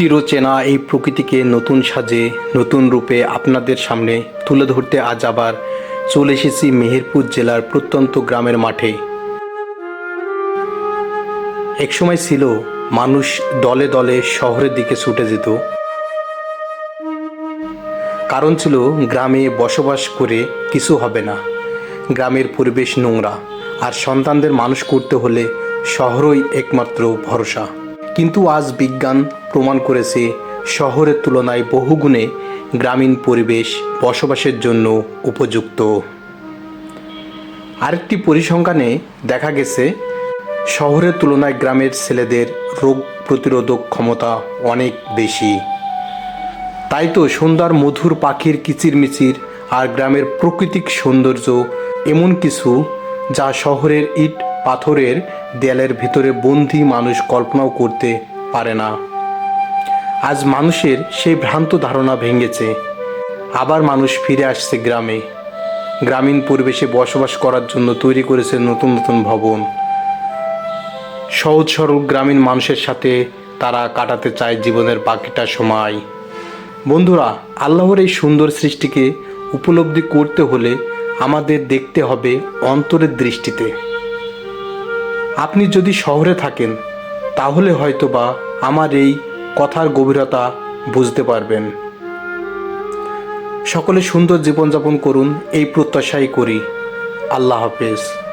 চিরচেনা এই প্রকৃতিকে নতুন সাজে, নতুন রূপে আপনাদের সামনে তুলে ধরতে আজ আবার চলে এসেছি মেহেরপুর জেলার প্রত্যন্ত গ্রামের মাঠে। একসময় ছিল মানুষ দলে দলে শহরের দিকে ছুটে যেত। কারণ ছিল গ্রামে বসবাস করে কিছু হবে না। গ্রামের পরিবেশ নোংরা। আর সন্তানদের মানুষ করতে হলে শহরই একমাত্র ভরসা। কিন্তু আজ বিজ্ঞান প্রমাণ করেছে, শহরের তুলনায় বহুগুণে গ্রামীণ পরিবেশ বসবাসের জন্য উপযুক্ত। আরেকটি পরিসংখ্যানে দেখা গেছে, শহরের তুলনায় গ্রামের ছেলেদের রোগ প্রতিরোধক ক্ষমতা অনেক বেশি। তাই তো সুন্দর মধুর পাখির কিচিরমিচির আর গ্রামের প্রাকৃতিক সৌন্দর্য এমন কিছু যা শহরের ইট পাথরের দেয়ালের ভিতরে বন্দি মানুষ কল্পনাও করতে পারে না। আজ মানুষের সেই ভ্রান্ত ধারণা ভেঙেছে। আবার মানুষ ফিরে আসছে গ্রামে। গ্রামীণ পরিবেশে বসবাস করার জন্য তৈরি করেছে নতুন নতুন ভবন। সহজ সরল গ্রামীণ মানুষের সাথে তারা কাটাতে চায় জীবনের বাকিটা সময়। বন্ধুরা, আল্লাহর এই সুন্দর সৃষ্টিকে উপলব্ধি করতে হলে আমাদের দেখতে হবে অন্তরের দৃষ্টিতে। আপনি যদি শহরে থাকেন, তাহলে হয়তোবা আমার এই কথার গভীরতা বুঝতে পারবেন। সকলে সুন্দর জীবনযাপন করুন, এই প্রত্যাশাই করি। আল্লাহ হাফেজ।